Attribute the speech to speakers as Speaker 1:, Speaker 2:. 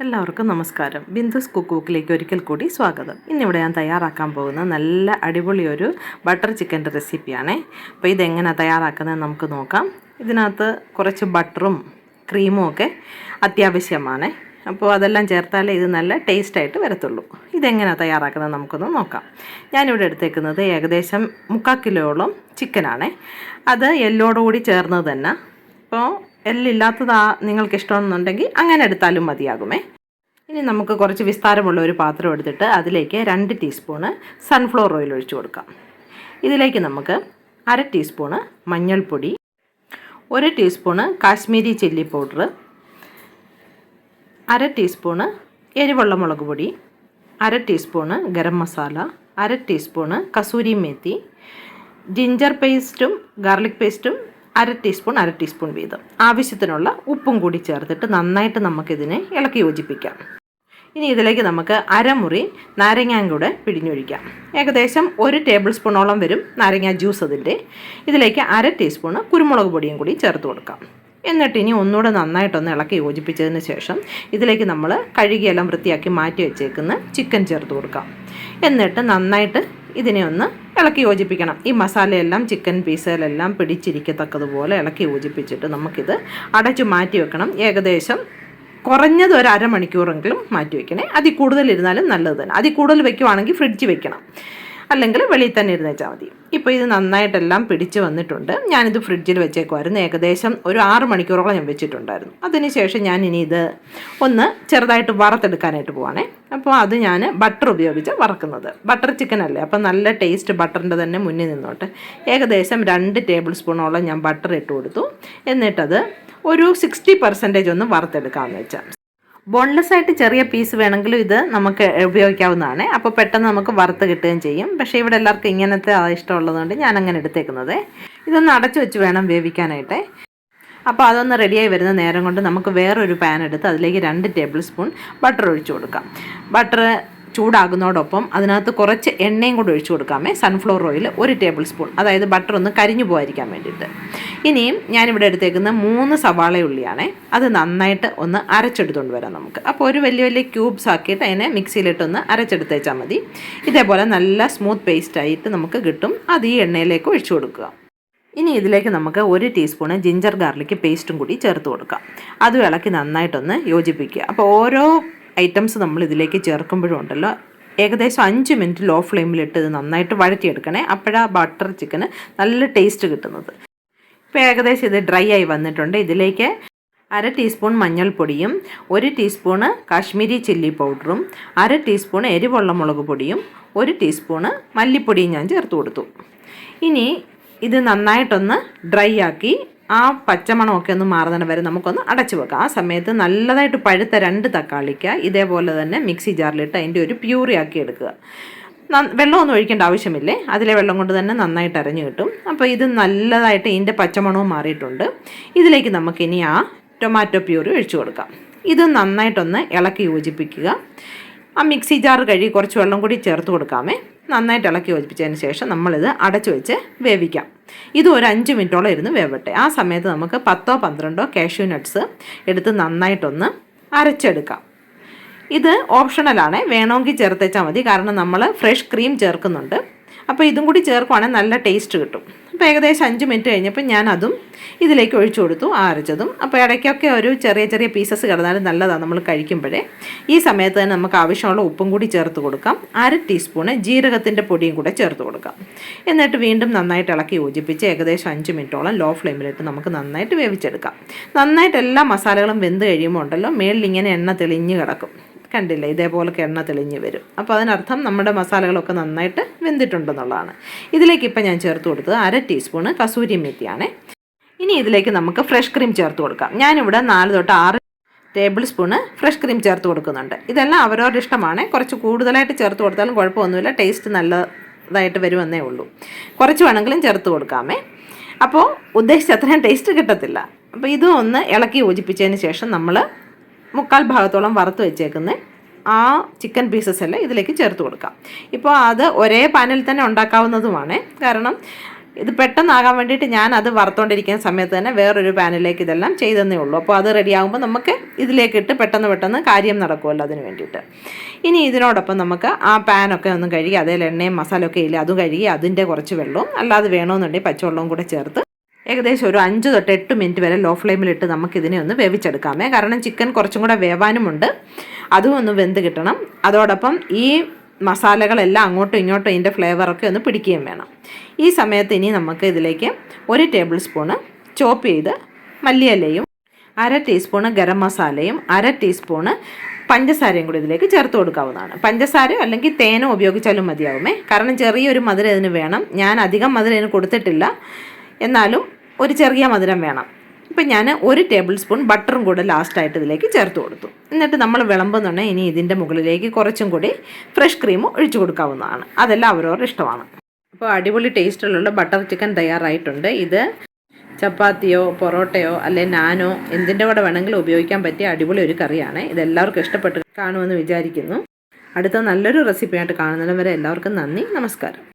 Speaker 1: എല്ലാവർക്കും നമസ്കാരം. ബിന്ദുസ് കുക്ക് ബുക്കിലേക്ക് ഒരിക്കൽ കൂടി സ്വാഗതം. ഇന്നിവിടെ ഞാൻ തയ്യാറാക്കാൻ പോകുന്ന നല്ല അടിപൊളി ഒരു ബട്ടർ ചിക്കന്റെ റെസിപ്പിയാണേ. അപ്പോൾ ഇതെങ്ങനെയാണ് തയ്യാറാക്കുന്നത് നമുക്ക് നോക്കാം. ഇതിനകത്ത് കുറച്ച് ബട്ടറും ക്രീമും ഒക്കെ അത്യാവശ്യമാണ്. അപ്പോൾ അതെല്ലാം ചേർത്താലേ ഇത് നല്ല ടേസ്റ്റായിട്ട് വരത്തുള്ളൂ. ഇതെങ്ങനെയാണ് തയ്യാറാക്കുന്നത് നമുക്കൊന്ന് നോക്കാം. ഞാനിവിടെ എടുത്തേക്കുന്നത് ഏകദേശം മുക്കാൽ കിലോയോളം ചിക്കനാണേ. അത് എല്ലോടുകൂടി ചേർന്നത് തന്നെ. അപ്പോൾ എല്ലില്ലാത്തതാ നിങ്ങൾക്ക് ഇഷ്ടമെന്നുണ്ടെങ്കിൽ അങ്ങനെ എടുത്താലും മതിയാകുമേ. ഇനി നമുക്ക് കുറച്ച് വിസ്താരമുള്ള ഒരു പാത്രം എടുത്തിട്ട് അതിലേക്ക് രണ്ട് ടീസ്പൂണ് സൺഫ്ലവർ ഓയിൽ ഒഴിച്ചു കൊടുക്കാം. ഇതിലേക്ക് നമുക്ക് അര ടീസ്പൂണ് മഞ്ഞൾപ്പൊടി ഒരു ടീസ്പൂണ് കാശ്മീരി ചില്ലി പൗഡർ അര ടീസ്പൂണ് എരിവുള്ള മുളക് പൊടി അര ടീസ്പൂണ് ഗരം മസാല അര ടീസ്പൂണ് കസൂരി മേത്തി ജിഞ്ചർ പേസ്റ്റും ഗാർലിക് പേസ്റ്റും അര ടീസ്പൂൺ അര ടീസ്പൂൺ വീതം. ആവശ്യത്തിനുള്ള ഉപ്പും കൂടി ചേർത്തിട്ട് നന്നായിട്ട് നമുക്കിതിനെ ഇളക്കി യോജിപ്പിക്കാം. ഇനി ഇതിലേക്ക് നമുക്ക് അരമുറി നാരങ്ങാൻ കൂടെ പിഴിഞ്ഞൊഴിക്കാം. ഏകദേശം ഒരു ടേബിൾ സ്പൂണോളം വരും നാരങ്ങ ജ്യൂസ് അതിന്റെ. ഇതിലേക്ക് അര ടീസ്പൂണ് കുരുമുളക് പൊടിയും കൂടി ചേർത്ത് കൊടുക്കാം. എന്നിട്ട് ഇനി ഒന്നുകൂടെ നന്നായിട്ടൊന്ന് ഇളക്കി യോജിപ്പിച്ചതിന് ശേഷം ഇതിലേക്ക് നമ്മൾ കഴുകിയെല്ലാം വൃത്തിയാക്കി മാറ്റി വെച്ചേക്കുന്ന ചിക്കൻ ചേർത്ത് കൊടുക്കാം. എന്നിട്ട് നന്നായിട്ട് ഇതിനെ ഒന്ന് ഇളക്കി യോജിപ്പിക്കണം. ഈ മസാലയെല്ലാം ചിക്കൻ പീസുകളെല്ലാം പിടിച്ചിരിക്കത്തക്കതുപോലെ ഇളക്കി യോജിപ്പിച്ചിട്ട് നമുക്കിത് അടച്ചു മാറ്റി വെക്കണം. ഏകദേശം കുറഞ്ഞത് ഒരു അരമണിക്കൂറെങ്കിലും മാറ്റി വയ്ക്കണേ അതിൽ കൂടുതൽ ഇരുന്നാലും നല്ലത് തന്നെ. അതിൽ കൂടുതൽ വെക്കുവാണെങ്കിൽ ഫ്രിഡ്ജ് വെക്കണം. അല്ലെങ്കിൽ വെളിയിൽ തന്നെ ഇരുന്നേച്ചാൽ മതി. ഇപ്പോൾ ഇത് നന്നായിട്ടെല്ലാം പിടിച്ച് വന്നിട്ടുണ്ട്. ഞാനിത് ഫ്രിഡ്ജിൽ വെച്ചേക്കുമായിരുന്നു ഏകദേശം ഒരു ആറ് മണിക്കൂറോളം ഞാൻ വെച്ചിട്ടുണ്ടായിരുന്നു. അതിനുശേഷം ഞാൻ ഇനി ഇത് ഒന്ന് ചെറുതായിട്ട് വറുത്തെടുക്കാനായിട്ട് പോവാണേ. അപ്പോൾ അത് ഞാൻ ബട്ടർ ഉപയോഗിച്ച് വറക്കുന്നത്. ബട്ടർ ചിക്കൻ അല്ലേ? അപ്പോൾ നല്ല ടേസ്റ്റ് ബട്ടറിന്റെ തന്നെ മുന്നിൽ നിന്നോട്ടെ. ഏകദേശം രണ്ട് ടേബിൾ സ്പൂണോളം ഞാൻ ബട്ടർ ഇട്ട് കൊടുത്തു. എന്നിട്ടത് ഒരു സിക്സ്റ്റി പെർസെന്റേജ് ഒന്ന് വറുത്തെടുക്കാമെന്ന് വെച്ചാൽ ബോൺലെസ് ആയിട്ട് ചെറിയ പീസ് വേണമെങ്കിലും ഇത് നമുക്ക് ഉപയോഗിക്കാവുന്നതാണ്. അപ്പോൾ പെട്ടെന്ന് നമുക്ക് വറുത്ത് കിട്ടുകയും ചെയ്യും. പക്ഷേ ഇവിടെ എല്ലാവർക്കും ഇങ്ങനത്തെ ഇഷ്ടമുള്ളതുകൊണ്ട് ഞാൻ അങ്ങനെ എടുത്തേക്കുന്നത്. ഇതൊന്ന് അടച്ചു വെച്ച് വേണം വേവിക്കാനായിട്ട്. അപ്പോൾ അതൊന്ന് റെഡിയായി വരുന്ന നേരം കൊണ്ട് നമുക്ക് വേറൊരു പാൻ എടുത്ത് അതിലേക്ക് രണ്ട് ടേബിൾ സ്പൂൺ ബട്ടർ ഒഴിച്ചു കൊടുക്കാം. ബട്ടർ ചൂടാകുന്നതോടൊപ്പം അതിനകത്ത് കുറച്ച് എണ്ണയും കൂടി ഒഴിച്ചു കൊടുക്കാമേ. സൺഫ്ലവർ ഓയിൽ ഒരു ടേബിൾ സ്പൂൺ അതായത് ബട്ടർ ഒന്ന് കരിഞ്ഞു പോകാതിരിക്കാൻ വേണ്ടിയിട്ട്. ഇനിയും ഞാനിവിടെ എടുത്തേക്കുന്ന മൂന്ന് സവാള അത് നന്നായിട്ട് ഒന്ന് അരച്ചെടുത്തുകൊണ്ട് വരാം നമുക്ക്. അപ്പോൾ ഒരു വലിയ വലിയ ക്യൂബ്സ് ആക്കിയിട്ട് അതിനെ മിക്സിയിലിട്ടൊന്ന് അരച്ചെടുത്തേച്ചാൽ മതി. ഇതേപോലെ നല്ല സ്മൂത്ത് പേസ്റ്റ് ആയിട്ട് നമുക്ക് കിട്ടും. അത് ഈ എണ്ണയിലേക്ക് ഒഴിച്ചു കൊടുക്കുക. ഇനി ഇതിലേക്ക് നമുക്ക് ഒരു ടീസ്പൂണ് ജിഞ്ചർ ഗാർലിക് പേസ്റ്റും കൂടി ചേർത്ത് കൊടുക്കാം. അതും ഇളക്കി നന്നായിട്ടൊന്ന് യോജിപ്പിക്കുക. അപ്പോൾ ഓരോ ഐറ്റംസ് നമ്മൾ ഇതിലേക്ക് ചേർക്കുമ്പോഴും ഉണ്ടല്ലോ ഏകദേശം അഞ്ച് മിനിറ്റ് ലോ ഫ്ലെയിമിലിട്ട് ഇത് നന്നായിട്ട് വഴറ്റിയെടുക്കണേ. അപ്പോഴാണ് ബട്ടർ ചിക്കന് നല്ല ടേസ്റ്റ് കിട്ടുന്നത്. ഇപ്പോൾ ഏകദേശം ഇത് ഡ്രൈ ആയി വന്നിട്ടുണ്ട്. ഇതിലേക്ക് അര ടീസ്പൂൺ മഞ്ഞൾപ്പൊടിയും ഒരു ടീസ്പൂണ് കാശ്മീരി ചില്ലി പൗഡറും അര ടീസ്പൂൺ എരിവുള്ള മുളക് പൊടിയും ഒരു ടീസ്പൂണ് മല്ലിപ്പൊടിയും ഞാൻ ചേർത്ത് കൊടുത്തു. ഇനി ഇത് നന്നായിട്ടൊന്ന് ഡ്രൈ ആക്കി ആ പച്ചമണമൊക്കെ ഒന്ന് മാറുന്നതിന് വരെ നമുക്കൊന്ന് അടച്ചു വെക്കാം. ആ സമയത്ത് നല്ലതായിട്ട് പഴുത്ത രണ്ട് തക്കാളിക്ക ഇതേപോലെ തന്നെ മിക്സി ജാറിലിട്ട് അതിന്റെ ഒരു പ്യൂറി ആക്കി എടുക്കുക. വെള്ളമൊന്നും ഒഴിക്കേണ്ട ആവശ്യമില്ലേ? അതിലെ വെള്ളം കൊണ്ട് തന്നെ നന്നായിട്ട് അരഞ്ഞു കിട്ടും. അപ്പോൾ ഇത് നല്ലതായിട്ട് ഇതിന്റെ പച്ചമണവും മാറിയിട്ടുണ്ട്. ഇതിലേക്ക് നമുക്കിനി ആ ടൊമാറ്റോ പ്യൂറി ഒഴിച്ചു കൊടുക്കാം. ഇത് നന്നായിട്ടൊന്ന് ഇളക്കി യോജിപ്പിക്കുക. ആ മിക്സി ജാർ കഴുകി കുറച്ച് വെള്ളം കൂടി ചേർത്ത് കൊടുക്കാമേ. നന്നായിട്ട് ഇളക്കി യോജിപ്പിച്ചതിന് ശേഷം നമ്മളിത് അടച്ചു വെച്ച് വേവിക്കാം. ഇത് ഒരു അഞ്ച് മിനിറ്റോളം ഇരുന്ന് വേവട്ടെ. ആ സമയത്ത് നമുക്ക് പത്തോ പന്ത്രണ്ടോ കാഷ്യൂ നട്ട്സ് എടുത്ത് നന്നായിട്ടൊന്ന് അരച്ചെടുക്കാം. ഇത് ഓപ്ഷണലാണ് വേണമെങ്കിൽ ചേർത്തേച്ചാൽ മതി. കാരണം നമ്മൾ ഫ്രഷ് ക്രീം ചേർക്കുന്നുണ്ട്. അപ്പോൾ ഇതും കൂടി ചേർക്കുവാണെങ്കിൽ നല്ല ടേസ്റ്റ് കിട്ടും. അപ്പോൾ ഏകദേശം അഞ്ച് മിനിറ്റ് കഴിഞ്ഞപ്പോൾ ഞാൻ അതും ഇതിലേക്ക് ഒഴിച്ചു കൊടുത്തു അരച്ചതും അപ്പോൾ ഇടയ്ക്കൊക്കെ ഒരു ചെറിയ ചെറിയ പീസസ് കിടന്നാലും നല്ലതാണ് നമ്മൾ കഴിക്കുമ്പോഴേ. ഈ സമയത്ത് തന്നെ നമുക്ക് ആവശ്യമുള്ള ഉപ്പും കൂടി ചേർത്ത് കൊടുക്കാം. അര ടീസ്പൂണ് ജീരകത്തിന്റെ പൊടിയും കൂടെ ചേർത്ത് കൊടുക്കാം. എന്നിട്ട് വീണ്ടും നന്നായിട്ട് ഇളക്കി യോജിപ്പിച്ച് ഏകദേശം അഞ്ച് മിനിറ്റോളം ലോ ഫ്ലെയിമിലിട്ട് നമുക്ക് നന്നായിട്ട് വേവിച്ചെടുക്കാം. നന്നായിട്ട് എല്ലാ മസാലകളും വെന്ത് കഴിയുമ്പോൾ ഉണ്ടല്ലോ മേളിൽ ഇങ്ങനെ എണ്ണ തെളിഞ്ഞ് കിടക്കും. കണ്ടില്ല? ഇതേപോലൊക്കെ എണ്ണ തെളിഞ്ഞ് വരും. അപ്പോൾ അതിനർത്ഥം നമ്മുടെ മസാലകളൊക്കെ നന്നായിട്ട് വെന്തിട്ടുണ്ടെന്നുള്ളതാണ്. ഇതിലേക്ക് ഇപ്പം ഞാൻ ചേർത്ത് കൊടുത്തത് അര ടീസ്പൂണ് കസൂരി മെത്തിയാണ്. ഇനി ഇതിലേക്ക് നമുക്ക് ഫ്രഷ് ക്രീം ചേർത്ത് കൊടുക്കാം. ഞാനിവിടെ നാല് തൊട്ട് ആറ് ടേബിൾ സ്പൂണ് ഫ്രഷ് ക്രീം ചേർത്ത് കൊടുക്കുന്നുണ്ട്. ഇതെല്ലാം അവരവരുടെ ഇഷ്ടമാണ്. കുറച്ച് കൂടുതലായിട്ട് ചേർത്ത് കൊടുത്താലും കുഴപ്പമൊന്നുമില്ല. ടേസ്റ്റ് നല്ലതായിട്ട് വരുമെന്നേ ഉള്ളൂ. കുറച്ച് വേണമെങ്കിലും ചേർത്ത് കൊടുക്കാമേ. അപ്പോൾ ഉദ്ദേശിച്ച അത്രയും ടേസ്റ്റ് കിട്ടത്തില്ല. അപ്പോൾ ഇതും ഒന്ന് ഇളക്കി യോജിപ്പിച്ചതിന് ശേഷം നമ്മൾ മുക്കാൽ ഭാഗത്തോളം വറുത്ത് വെച്ചേക്കുന്നത് ആ ചിക്കൻ പീസസ് എല്ലാം ഇതിലേക്ക് ചേർത്ത് കൊടുക്കാം. ഇപ്പോൾ അത് ഒരേ പാനിൽ തന്നെ ഉണ്ടാക്കാവുന്നതുമാണ്. കാരണം ഇത് പെട്ടെന്നാകാൻ വേണ്ടിയിട്ട് ഞാൻ അത് വറുത്തോണ്ടിരിക്കുന്ന സമയത്ത് തന്നെ വേറൊരു പാനിലേക്ക് ഇതെല്ലാം ചെയ്തെന്നേ ഉള്ളൂ. അപ്പോൾ അത് റെഡിയാകുമ്പോൾ നമുക്ക് ഇതിലേക്ക് ഇട്ട് പെട്ടെന്ന് പെട്ടെന്ന് കാര്യം നടക്കുമല്ലോ അതിന് വേണ്ടിയിട്ട്. ഇനി ഇതിനോടൊപ്പം നമുക്ക് ആ പാനൊക്കെ ഒന്ന് കഴുകി അതേ എണ്ണയും മസാലയൊക്കെ ഇല്ല അതും കഴുകി അതിന്റെ കുറച്ച് വെള്ളവും അല്ലാതെ വേണമെന്നുണ്ടെങ്കിൽ പച്ചവെള്ളവും കൂടെ ചേർത്ത് ഏകദേശം ഒരു അഞ്ച് തൊട്ട് എട്ട് മിനിറ്റ് വരെ ലോ ഫ്ലെയിമിലിട്ട് നമുക്കിതിനെ ഒന്ന് വേവിച്ചെടുക്കാമേ. കാരണം ചിക്കൻ കുറച്ചും കൂടെ വേവാനുമുണ്ട്. അതും ഒന്ന് വെന്ത് കിട്ടണം. അതോടൊപ്പം ഈ മസാലകളെല്ലാം അങ്ങോട്ടും ഇങ്ങോട്ടും ഇതിന്റെ ഫ്ലേവറൊക്കെ ഒന്ന് പിടിക്കുകയും വേണം. ഈ സമയത്ത് ഇനി നമുക്ക് ഇതിലേക്ക് ഒരു ടേബിൾ സ്പൂണ് ചോപ്പ് ചെയ്ത് മല്ലിയലയും അര ടീസ്പൂണ് ഗരം മസാലയും അര ടീസ്പൂണ് പഞ്ചസാരയും കൂടി ഇതിലേക്ക് ചേർത്ത് കൊടുക്കാവുന്നതാണ്. പഞ്ചസാരയോ അല്ലെങ്കിൽ തേനോ ഉപയോഗിച്ചാലും മതിയാവുമേ. കാരണം ചെറിയൊരു മധുരം ഇതിന് വേണം. ഞാൻ അധികം മധുരം ഇതിന് കൊടുത്തിട്ടില്ല. എന്നാലും ഒരു ചെറിയ മധുരം വേണം. ഇപ്പം ഞാൻ ഒരു ടേബിൾ സ്പൂൺ ബട്ടറും കൂടെ ലാസ്റ്റായിട്ട് ഇതിലേക്ക് ചേർത്ത് കൊടുത്തു. എന്നിട്ട് നമ്മൾ വിളമ്പുന്നുണ്ടെങ്കിൽ ഇനി ഇതിന്റെ മുകളിലേക്ക് കുറച്ചും കൂടി ഫ്രഷ് ക്രീം ഒഴിച്ചു കൊടുക്കാവുന്നതാണ്. അതെല്ലാം അവരവരുടെ ഇഷ്ടമാണ്. അപ്പോൾ അടിപൊളി ടേസ്റ്റിലുള്ള ബട്ടർ ചിക്കൻ തയ്യാറായിട്ടുണ്ട്. ഇത് ചപ്പാത്തിയോ പൊറോട്ടയോ അല്ലെ നാനോ എന്തിന്റെ കൂടെ വേണമെങ്കിലും ഉപയോഗിക്കാൻ പറ്റിയ അടിപൊളി ഒരു കറിയാണ്. ഇതെല്ലാവർക്കും ഇഷ്ടപ്പെട്ട് കാണുമെന്ന് വിചാരിക്കുന്നു. അടുത്ത നല്ലൊരു റെസിപ്പിയായിട്ട് കാണുന്നതിന് വരെ എല്ലാവർക്കും നന്ദി. നമസ്കാരം.